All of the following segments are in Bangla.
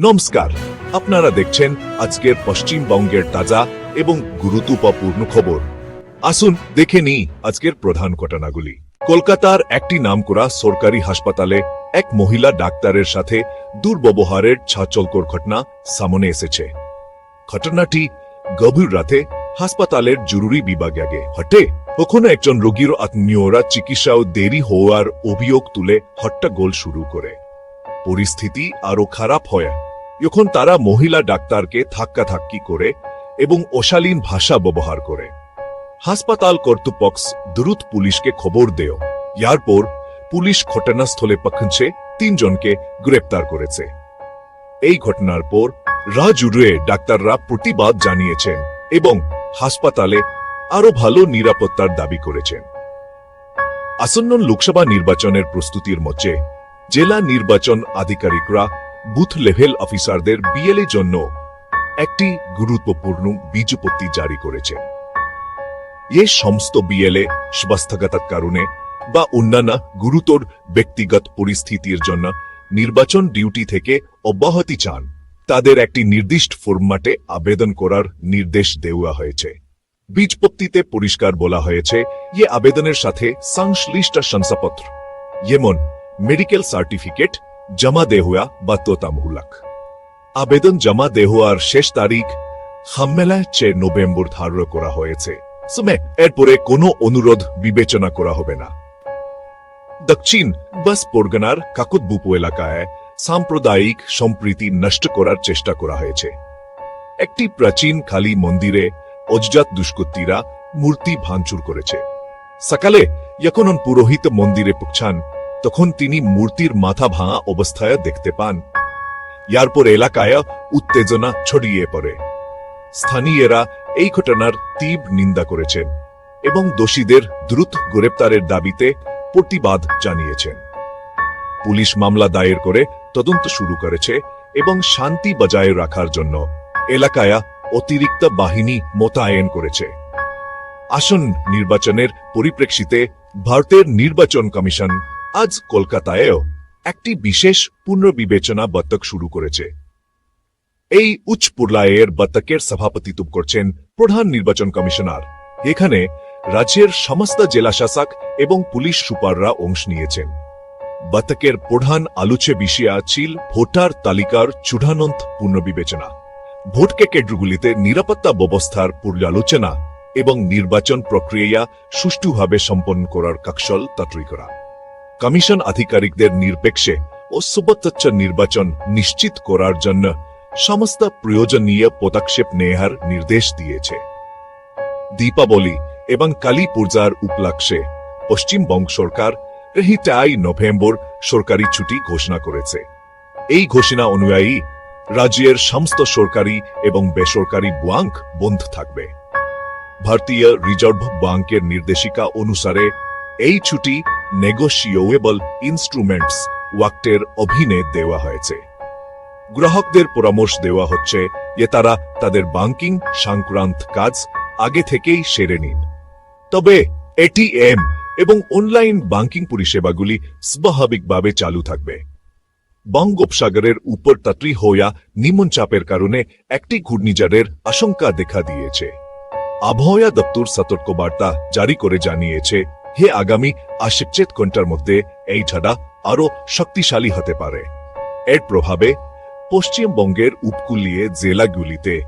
নমস্কার। আপনারা দেখছেন আজকের পশ্চিমবঙ্গের তাজা এবং গুরুত্বপূর্ণ খবর। আসুন দেখে নিই আজকের প্রধান ঘটনাগুলি। কলকাতার একটি নামকরা সরকারি হাসপাতালে এক মহিলা ডাক্তারের সাথে দুর্ব্যবহারের ছাচলকর ঘটনা সামনে এসেছে। ঘটনাটি গভীর রাতে হাসপাতালের জরুরি বিভাগে আগে হটে ওখানে একজন রোগীর আত্মীয়রা চিকিৎসাও দেরি হওয়ার অভিযোগ তুলে হট্টাগোল শুরু করে। পরিস্থিতি আরও খারাপ হয়। যখন তারা মহিলা ডাক্তারকে ধাক্কাধাক্কি করে এবং অশালীন ভাষা ব্যবহার করে। হাসপাতাল কর্তৃপক্ষ দ্রুত পুলিশকে খবর দেয়। ইয়ারপর পুলিশ ঘটনাস্থলে পৌঁছে তিনজনকে গ্রেপ্তার করেছে। এই ঘটনার পর রাজুড়ে ডাক্তাররা প্রতিবাদ জানিয়েছেন এবং হাসপাতালে আরও ভালো নিরাপত্তার দাবি করেছেন। আসন্ন লোকসভা নির্বাচনের প্রস্তুতির মধ্যে জেলা নির্বাচন আধিকারিকরা বুথ লেভেল অফিসারদের বিএলএ জন্য একটি গুরুত্বপূর্ণ বীজপত্তি জারি করেছেন এ সমস্ত বিএলএ স্বাস্থ্যগত কারণে বা অন্যান্য গুরুতর ব্যক্তিগত পরিস্থিতির জন্য নির্বাচন ডিউটি থেকে অব্যাহতি চান। তাদের একটি নির্দিষ্ট ফরম্যাটে আবেদন করার নির্দেশ দেওয়া হয়েছে। বীজপত্তিতে পরিষ্কার বলা হয়েছে ইয়ে আবেদনের সাথে সংশ্লিষ্ট শংসাপত্র, যেমন মেডিকেল সার্টিফিকেট জমা দেহুয়া বাধ্যতামূলক আবেদন জমা দেওয়ার শেষ তারিখ হাম্মেলা চে নভেম্বর ধার্য করা হয়েছে সমে এরপরে কোনো অনুরোধ বিবেচনা করা হবে না দক্ষিণ বাস পরগনার কাকুতবুপু এলাকায় সাম্প্রদায়িক সম্প্রীতি নষ্ট করার চেষ্টা করা হয়েছে একটি প্রাচীন খালি মন্দিরে অজ্জাত দুষ্কৃতীরা মূর্তি ভাঙচুর করেছে সকালে যখন পুরোহিত মন্দিরে পৌঁছান তখন তিনি মূর্তির মাথা ভাঙা অবস্থায় দেখতে পান। ইয়ার পর এলাকায় উত্তেজনা ছড়িয়ে পড়ে। স্থানীয়রা এই ঘটনার তীব্র নিন্দা করেছেন এবং দোষীদের দ্রুত গ্রেপ্তারের দাবিতে প্রতিবাদ জানিয়েছেন। পুলিশ মামলা দায়ের করে তদন্ত শুরু করেছে এবং শান্তি বজায় রাখার জন্য এলাকায় অতিরিক্ত বাহিনী মোতায়েন করেছে। আসন নির্বাচনের পরিপ্রেক্ষিতে ভারতের নির্বাচন কমিশন আজ কলকাতায়ও একটি বিশেষ পুনর্বিবেচনা বতক শুরু করেছে। এই উচ্চ পর্যায়ের বতকের সভাপতিত্ব করছেন প্রধান নির্বাচন কমিশনার। এখানে রাজ্যের সমস্ত জেলাশাসক এবং পুলিশ সুপাররা অংশ নিয়েছেন। বতকের প্রধান আলোচ্য বিষয়া ছিল ভোটার তালিকার চূড়ান্ত পুনর্বিবেচনা। ভোটকে কেন্দ্রগুলিতে নিরাপত্তা ব্যবস্থার পর্যালোচনা এবং নির্বাচন প্রক্রিয়া সুষ্ঠুভাবে সম্পন্ন করার কৌশল তৈরি করা। কমিশন আধিকারিকদের নিরপেক্ষে ও সুবতচ্ছ নির্বাচন নিশ্চিত করার জন্য সমস্ত প্রয়োজনীয় পদক্ষেপ নেয়ার নির্দেশ দিয়েছে। দীপাবলি এবং কালী পূজার উপলক্ষে পশ্চিমবঙ্গ সরকার রেহিটাই নভেম্বর সরকারি ছুটি ঘোষণা করেছে। এই ঘোষণা অনুযায়ী রাজ্যের সমস্ত সরকারি এবং বেসরকারি ব্যাংক বন্ধ থাকবে। ভারতীয় রিজার্ভ ব্যাংকের নির্দেশিকা অনুসারে এই ছুটি নেগোশিয়েবল ইনস্ট্রুমেন্টস ওয়াক্টের অধীনে দেওয়া হয়েছে। গ্রাহকদের পরামর্শ দেওয়া হচ্ছে যে তারা তাদের ব্যাংকিং সংক্রান্ত কাজ আগে থেকেই সেরে নিন। তবে এটিএম এবং অনলাইন ব্যাংকিং পরিষেবাগুলি স্বাভাবিকভাবে চালু থাকবে। বঙ্গোপসাগরের উপর তাত্রি হইয়া নিম্নচাপের কারণে একটি ঘূর্ণিঝড়ের আশঙ্কা দেখা দিয়েছে। আবহাওয়া দপ্তর সতর্কবার্তা জারি করে জানিয়েছে হে আগামী আশিকচেত ঘণ্টার মধ্যে এই ঝাড়া আরও শক্তিশালী হতে পারে। এর প্রভাবে পশ্চিমবঙ্গের উপকূলীয় জেলাগুলিতে,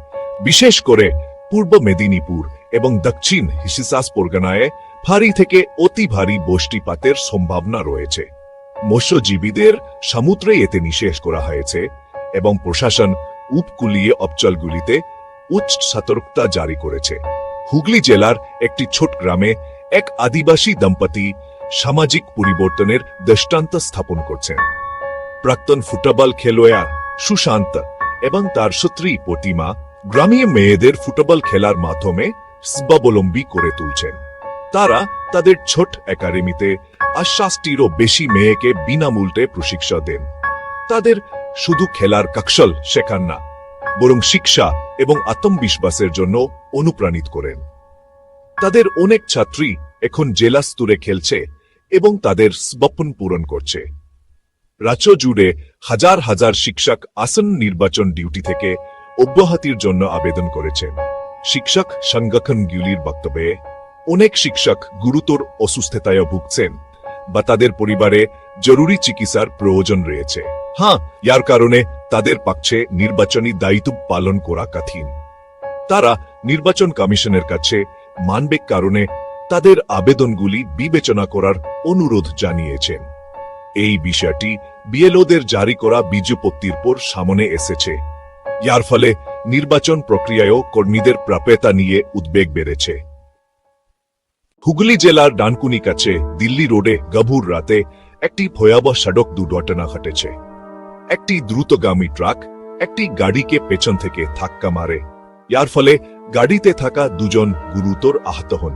বিশেষ করে পূর্ব মেদিনীপুর এবং দক্ষিণ হিসিসাস পরগনায় ভারী থেকে অতি ভারী বৃষ্টিপাতের সম্ভাবনা রয়েছে। মৎস্যজীবীদের সমুদ্রে এতে নিষেধ করা হয়েছে এবং প্রশাসন উপকূলীয় অঞ্চলগুলিতে উচ্চ সতর্কতা জারি করেছে। হুগলি জেলার একটি ছোট গ্রামে এক আদিবাসী দম্পতি সামাজিক পরিবর্তনের দৃষ্টান্ত স্থাপন করছেন। প্রাক্তন ফুটবল খেলোয়াড় সুশান্ত এবং তার স্ত্রী প্রতিমা গ্রামীয় মেয়েদের ফুটবল খেলার মাধ্যমে স্বাবলম্বী করে তুলছেন। তারা তাদের ছোট একাডেমিতে আশ্বাসটিরও বেশি মেয়েকে বিনামূল্যে প্রশিক্ষা দেন। তাদের শুধু খেলার কৌশল শেখান না, বরং শিক্ষা এবং আত্মবিশ্বাসের জন্য অনুপ্রাণিত করেন। তাদের অনেক ছাত্রী এখন জেলা স্তরে খেলছে এবং তাদের স্বপ্ন পূরণ করছে। রাজ্য জুড়ে হাজার হাজার শিক্ষক আসন্ন নির্বাচন ডিউটি থেকে অব্যাহতির জন্য আবেদন করেছেন। শিক্ষক সংগঠনগুলির বক্তব্যে, অনেক শিক্ষক গুরুতর অসুস্থতায় ভুগছেন বা তাদের পরিবারে জরুরি চিকিৎসার প্রয়োজন রয়েছে। হ্যাঁ ইয়ার কারণে তাদের পক্ষে নির্বাচনী দায়িত্ব পালন করা কঠিন। তারা নির্বাচন কমিশনের কাছে মানবিক কারণে তাদের আবেদনগুলি বিবেচনা করার অনুরোধ জানিয়েছেন। এই বিষয়টি বিএলওদের জারি করা বিজ্ঞপ্তির পর সামনে এসেছে। ইয়ার ফলে নির্বাচন প্রক্রিয়ায়ও কর্মীদের প্রাপ্যতা নিয়ে উদ্বেগ বেড়েছে। হুগলি জেলার ডানকুনি কাছে দিল্লি রোডে গভুর রাতে একটি ভয়াবহ সড়ক দুর্ঘটনা ঘটেছে। একটি দ্রুতগামী ট্রাক একটি গাড়িকে পেছন থেকে ধাক্কা মারে। ইয়ার ফলে গাড়িতে থাকা দুজন গুরুতর আহত হন।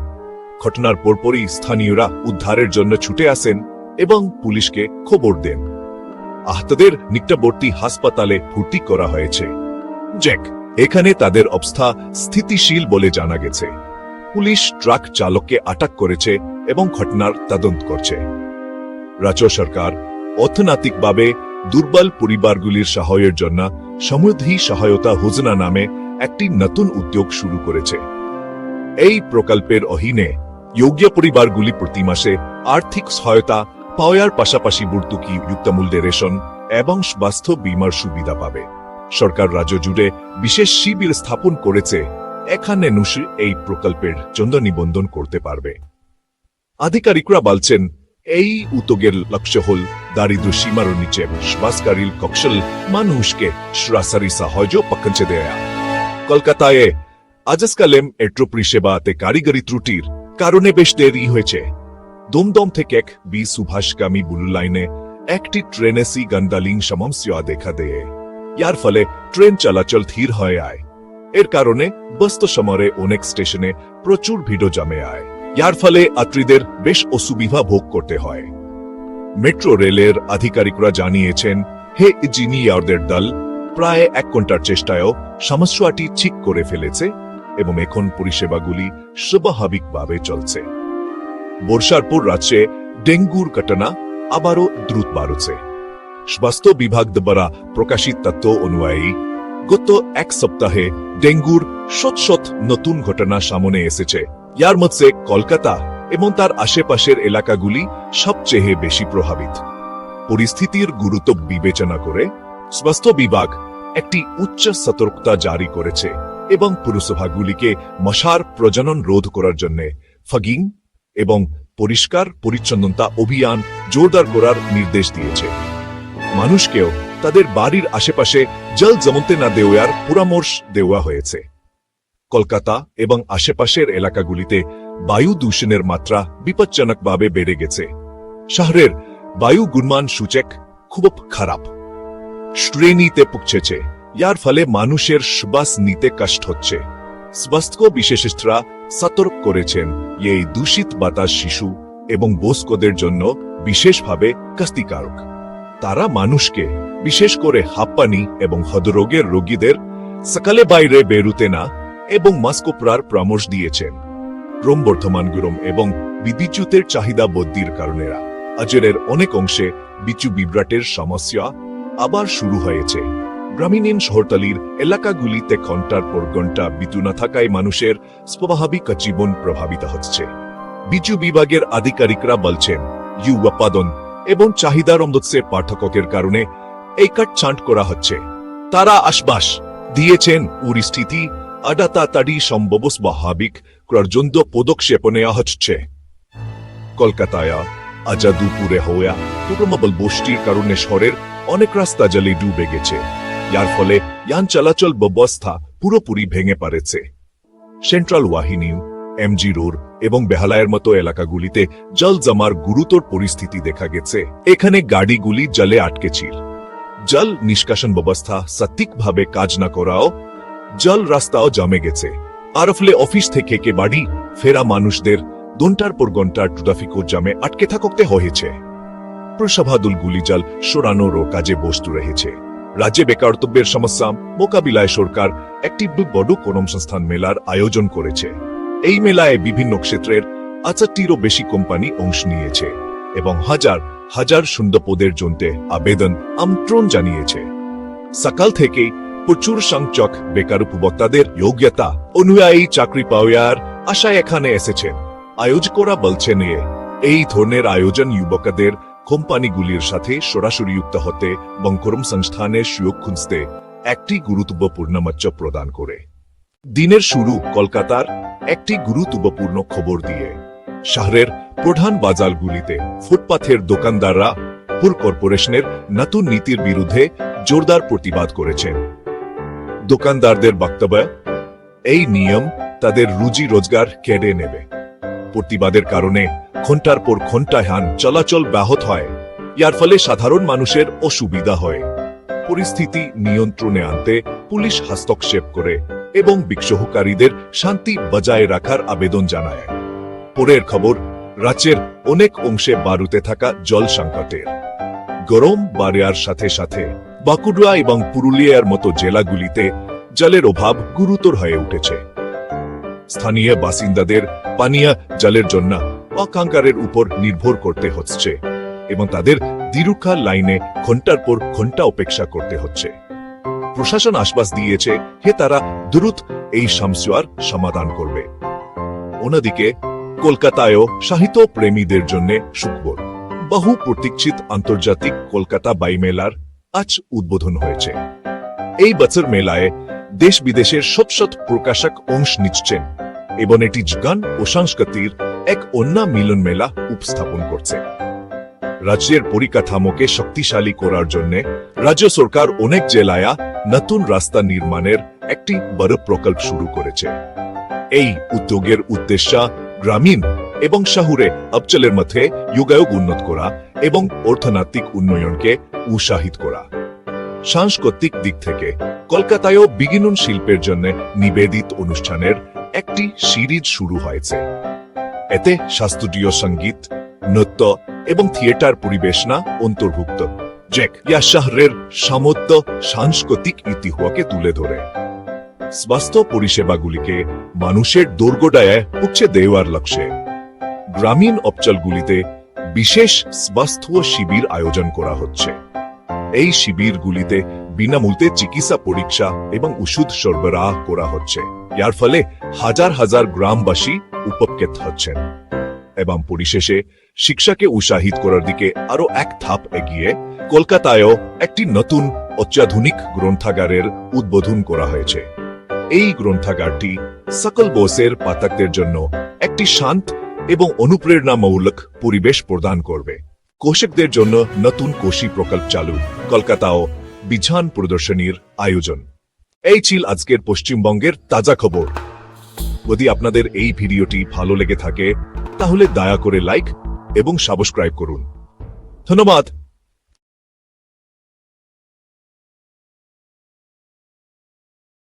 ঘটনার পরপরই স্থানীয়রা উদ্ধারের জন্য ছুটে আসেন এবং পুলিশকে খবর দেন। আহতদের নিকটবর্তী হাসপাতালে ভর্তি করা হয়েছে। জ্যাক, এখানে তাদের অবস্থা স্থিতিশীল বলে জানা গেছে। পুলিশ ট্রাক চালককে আটক করেছে এবং ঘটনার তদন্ত করছে। রাজ্য সরকার অর্থনৈতিকভাবে দুর্বল পরিবারগুলির সহায়ের জন্য সমৃদ্ধি সহায়তা যোজনা নামে একটি নতুন উদ্যোগ শুরু করেছে। এই প্রকল্পের অধীনে যোগ্য পরিবারগুলি প্রতি মাসে আর্থিক সহায়তা, পাওয়ার পাশাপাশি ভর্তুকি যুক্তমূল্যে রেশন এবং স্বাস্থ্য বীমার সুবিধা পাবে। সরকার রাজ্য জুড়ে বিশেষ শিবির স্থাপন করেছে। এখানে নুসি এই প্রকল্পের জন্য নিবন্ধন করতে পারবে। আধিকারিকরা বলছেন, এই উদ্যোগের লক্ষ্য হল দারিদ্র সীমার নিচে বসবাসকারীর কৌশল মানুষকে সরাসরি সাহায্য পক্ষে দেয়া। কলকাতায় আজকালেম এট্রো পরিষেবাতে কারিগরি ত্রুটির কারণে বেশ দেরি হয়েছে। দমদম থেকে এক বি সুভাষগামী বুলু লাইনে একটি ট্রেনে সি গন্ডালিং সমস্যা দেখা দেয়। ইয়ার ফলে ট্রেন চলাচল ধীর হয়ে আয়। এর কারণে ব্যস্ত সমরে অনেক স্টেশনে প্রচুর ভিড় জমে আয়। ইয়ার ফলে যাত্রীদের বেশ অসুবিধা ভোগ করতে হয়। মেট্রো রেলের আধিকারিকরা জানিয়েছেন, হে ইঞ্জিনিয়ারদের দল প্রায় এক ঘণ্টার চেষ্টায়ও সমস্যাটি ঠিক করে ফেলেছে এবং এখন পরিষেবাগুলি স্বাভাবিকভাবে চলছে। বর্ষার পর রাজ্যে ডেঙ্গুর ঘটনা আবারও দ্রুত বাড়ছে। স্বাস্থ্য বিভাগ দ্বারা প্রকাশিত তথ্য অনুযায়ী, গত এক সপ্তাহে ডেঙ্গুর শত শত নতুন ঘটনা সামনে এসেছে। ইয়ার মধ্যে কলকাতা এবং তার আশেপাশের এলাকাগুলি সবচেয়ে বেশি প্রভাবিত। পরিস্থিতির গুরুত্ব বিবেচনা করে স্বাস্থ্য বিভাগ একটি উচ্চ সতর্কতা জারি করেছে এবং পুরসভাগুলিকে মশার প্রজনন রোধ করার জন্য ফগিং এবং পরিষ্কার পরিচ্ছন্নতা অভিযান জোরদার করার নির্দেশ দিয়েছে। মানুষকেও তাদের বাড়ির আশেপাশে জল জমতে না দেওয়ার পরামর্শ দেওয়া হয়েছে। কলকাতা এবং আশেপাশের এলাকাগুলিতে বায়ু দূষণের মাত্রা বিপজ্জনকভাবে বেড়ে গেছে। শহরের বায়ু গুণমান সূচক খুব খারাপ। শ্রেণীতে পুকছেছে। ইয়ার ফলে মানুষের শ্বাস নিতে কষ্ট হচ্ছে। স্বাস্থ্য বিশেষজ্ঞরা সতর্ক করেছেন এই দূষিত বাতাস শিশু এবং বয়স্কদের জন্য বিশেষভাবে কাস্তিকারক তারা মানুষকে, বিশেষ করে হাপ্পানি এবং হৃদরোগের রোগীদের সকালে বাইরে বেরুতে না এবং মাস্ক পরার পরামর্শ দিয়েছেন। ক্রমবর্ধমান গরম এবং বিদ্যুতের চাহিদা বৃদ্ধির কারণেরা আজেরের অনেক অংশে বিচু বিভ্রাটের সমস্যা আবার শুরু হয়েছে। গ্রামীণ শহরতলির এলাকাগুলিতে ঘণ্টার পর ঘণ্টা বিদ্যুৎ না থাকায় মানুষের স্বাভাবিক জীবন প্রভাবিত হচ্ছে। বিচু বিভাগের আধিকারিকরা বলছেন, ইউ উৎপাদন এবং চাহিদার অন্দচ্ছে পাঠকের কারণে এই কাট ছাঁট করা হচ্ছে। তারা আশ্বাস দিয়েছেন পরিস্থিতি আডা তাড়াতাড়ি সম্ভব স্বাভাবিক করার জন্য পদক্ষেপ নেওয়া হচ্ছে। কলকাতায় আজা দুপুরে হওয়া প্রবল বৃষ্টির কারণে শহরের অনেক রাস্তা জলে ডুবে গেছে। যার ফলে ইয়ান চলাচল ব্যবস্থা পুরোপুরি ভেঙে পড়েছে। সেন্ট্রাল ওয়াহিনী এমজি রোড এবং বেহালায়ের মতো এলাকাগুলিতে জল জমার গুরুতর পরিস্থিতি দেখা গেছে। এখানে গাড়িগুলি জলে আটকেছিল জল নিষ্কাশন ব্যবস্থা সঠিকভাবে কাজ না করাও জল রাস্তাও জমে গেছে। আর ফলে অফিস থেকে কে বাড়ি ফেরা মানুষদের ঘণ্টার পর ঘণ্টার ট্রাফিক জামে আটকে থাকতে হয়েছে। প্রসভাদুলগুলি জল সরানোরও কাজে বস্তু রয়েছে রাজ্যে বেকারত্বের সমস্যা, মোকাবিলায় সরকার, একটি বড় কর্মসংস্থান মেলার আয়োজন করেছে। এই মেলায় বিভিন্ন ক্ষেত্রের আচারটিরও বেশি কোম্পানি অংশ নিয়েছে এবং হাজার হাজার শূন্য পদের জন্য আবেদন, আমন্ত্রণ জানিয়েছে। সকাল থেকেই প্রচুর সংখ্যক বেকার উপভোক্তাদের যোগ্যতা অনুযায়ী চাকরি পাওয়ার আশায় এখানে এসেছেন। আয়োজকরা বলছেন এই ধরনের আয়োজন যুবকদের কোম্পানিগুলির সাথে সরাসরি যুক্ত হতে এবং কর্মসংস্থানের সুযোগ খুঁজতে একটি গুরুত্বপূর্ণ মঞ্চ প্রদান করে। দিনের শুরু কলকাতার একটি গুরুত্বপূর্ণ খবর দিয়ে শহরের প্রধান বাজারগুলিতে ফুটপাথের দোকানদাররা পুর কর্পোরেশনের নতুন নীতির বিরুদ্ধে জোরদার প্রতিবাদ করেছেন। দোকানদারদের বক্তব্য, এই নিয়ম তাদের রুজি রোজগার কেড়ে নেবে। প্রতিবাদের কারণে ঘণ্টার পর ঘণ্টা হান চলাচল ব্যাহত হয়। ইয়ার ফলে সাধারণ মানুষের অসুবিধা হয়। পরিস্থিতি নিয়ন্ত্রণে আনতে পুলিশ হস্তক্ষেপ করে এবং বিক্ষোভকারীদের শান্তি বজায় রাখার আবেদন জানায়। পরের খবর, রাজ্যের অনেক অংশে বারুতে থাকা জল সংকটের। গরম বাড়ার সাথে সাথে বাঁকুড়া এবং পুরুলিয়ার মতো জেলাগুলিতে জলের অভাব গুরুতর হয়ে উঠেছে। স্থানীয় বাসিন্দাদের পানীয় জলের জন্য অকাঙ্কারের উপর নির্ভর করতে হচ্ছে এবং তাদের দীর্ঘকাল লাইনে ঘণ্টার পর ঘণ্টা অপেক্ষা করতে হচ্ছে। প্রশাসন আশ্বাস দিয়েছে, হে তারা, দ্রুত এই সমস্যার সমাধান করবে। অন্যদিকে, কলকাতায়ও সাহিত্য প্রেমীদের জন্য সুখবর। বহু প্রতীক্ষিত আন্তর্জাতিক কলকাতা বাইমেলার আজ উদ্বোধন হয়েছে। এই বছর মেলায় দেশ বিদেশের সবসৎ প্রকাশক অংশ নিচ্ছেন এবং এটি গান ও সংস্কৃতির এক অন্য মিলন মেলা উপস্থাপন করছে। রাজ্যের পরিকাঠামোকে শক্তিশালী করার জন্য রাজ্য সরকার অনেক জেলায় নতুন রাস্তা নির্মাণের একটি বড় প্রকল্প শুরু করেছে। এই উদ্যোগের উদ্দেশ্য গ্রামীণ এবং শহুরে অঞ্চলের মধ্যে যোগাযোগ উন্নত করা এবং অর্থনৈতিক উন্নয়নকে উৎসাহিত করা। সাংস্কৃতিক দিক থেকে কলকাতায়ও বিগিনুন শিল্পের জন্য নিবেদিত অনুষ্ঠানের একটি সিরিজ শুরু হয়েছে। এতে শাস্ত্রীয় সংগীত, নৃত্য এবং থিয়েটার পরিবেশনা অন্তর্ভুক্ত। জেক ইয়া শহরের সামর্থ্য সাংস্কৃতিক ইতিহাসকে তুলে ধরে। স্বাস্থ্য পরিষেবাগুলিকে মানুষের দোরগোডায় পৌঁছে দেওয়ার লক্ষ্যে গ্রামীণ অঞ্চলগুলিতে বিশেষ স্বাস্থ্য শিবির আয়োজন করা হচ্ছে। এই শিবিরগুলিতে বিনামূল্যে চিকিৎসা, পরীক্ষা এবং ওষুধ সরবরাহ করা হচ্ছে। ইয়ার ফলে হাজার হাজার গ্রামবাসী উপকৃত হচ্ছেন এবং পরিশেষে শিক্ষাকে উৎসাহিত করার দিকে আরও এক ধাপ এগিয়ে কলকাতায়ও একটি নতুন অত্যাধুনিক গ্রন্থাগারের উদ্বোধন করা হয়েছে। এই গ্রন্থাগারটি সকল বোসের পাঠকদের জন্য একটি শান্ত এবং অনুপ্রেরণামূলক পরিবেশ প্রদান করবে। কোষকদের জন্য নতুন কোষী প্রকল্প চালু। কলকাতাও বিঝান প্রদর্শনীর আয়োজন। এই ছিল আজকের পশ্চিমবঙ্গের তাজা খবর। যদি আপনাদের এই ভিডিওটি ভালো লেগে থাকে, তাহলে দয়া করে লাইক এবং সাবস্ক্রাইব করুন। ধন্যবাদ।